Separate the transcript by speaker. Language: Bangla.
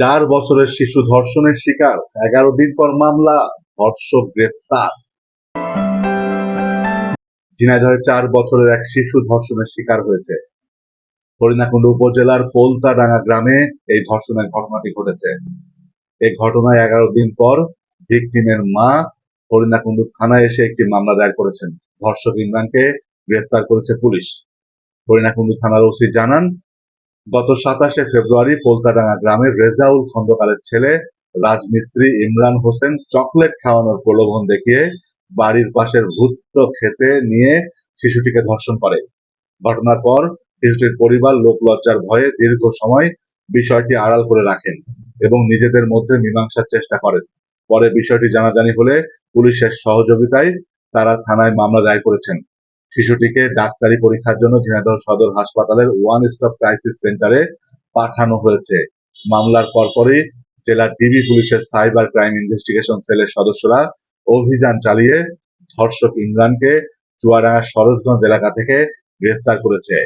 Speaker 1: চার বছরের শিশু ধর্ষণের শিকার, এগারো দিন পর মামলা, ধর্ষক গ্রেফতার ঝিনাইদহে চার বছরের এক শিশু ধর্ষণের শিকার হয়েছে। হরিণাকুণ্ড উপজেলার পোলতাডাঙ্গা গ্রামে এই ধর্ষণের ঘটনাটি ঘটেছে। এই ঘটনায় এগারো দিন পর ভিকটিমের মা হরিণাকুণ্ড থানায় এসে একটি মামলা দায়ের করেছেন। ধর্ষক ইমরানকে গ্রেফতার করেছে পুলিশ। হরিণাকুণ্ড থানার ওসি জানান গত সাতাশে ফেব্রুয়ারি পোলতাডাঙ্গা গ্রামের রেজাউল খন্দকারের ছেলে রাজমিস্ত্রি ইমরান হোসেন চকলেট খাওয়ানোর প্রলোভন দেখিয়ে বাড়ির পাশের ভুট্ট খেতে নিয়ে শিশুটিকে ধর্ষণ করে। ঘটনার পর শিশুটির পরিবার লোকলজ্জার ভয়ে দীর্ঘ সময় বিষয়টি আড়াল করে রাখেন এবং নিজেদের মধ্যে মীমাংসার চেষ্টা করেন। পরে বিষয়টি জানাজানি হলে পুলিশের সহযোগিতায় তারা থানায় মামলা দায়ের করেছেন। শিশুটিকে ডাক্তারি পরীক্ষার জন্য ঝিনাইদহ সদর হাসপাতালের ওয়ান স্টপ ক্রাইসিস সেন্টারে পাঠানো হয়েছে। মামলার পরপরই জেলা ডিবি পুলিশের সাইবার ক্রাইম ইনভেস্টিগেশন সেলের সদস্যরা অভিযান চালিয়ে ধর্ষক ইমরানকে চুয়াডাঙ্গা সরোজগঞ্জ এলাকা থেকে গ্রেফতার করেছে।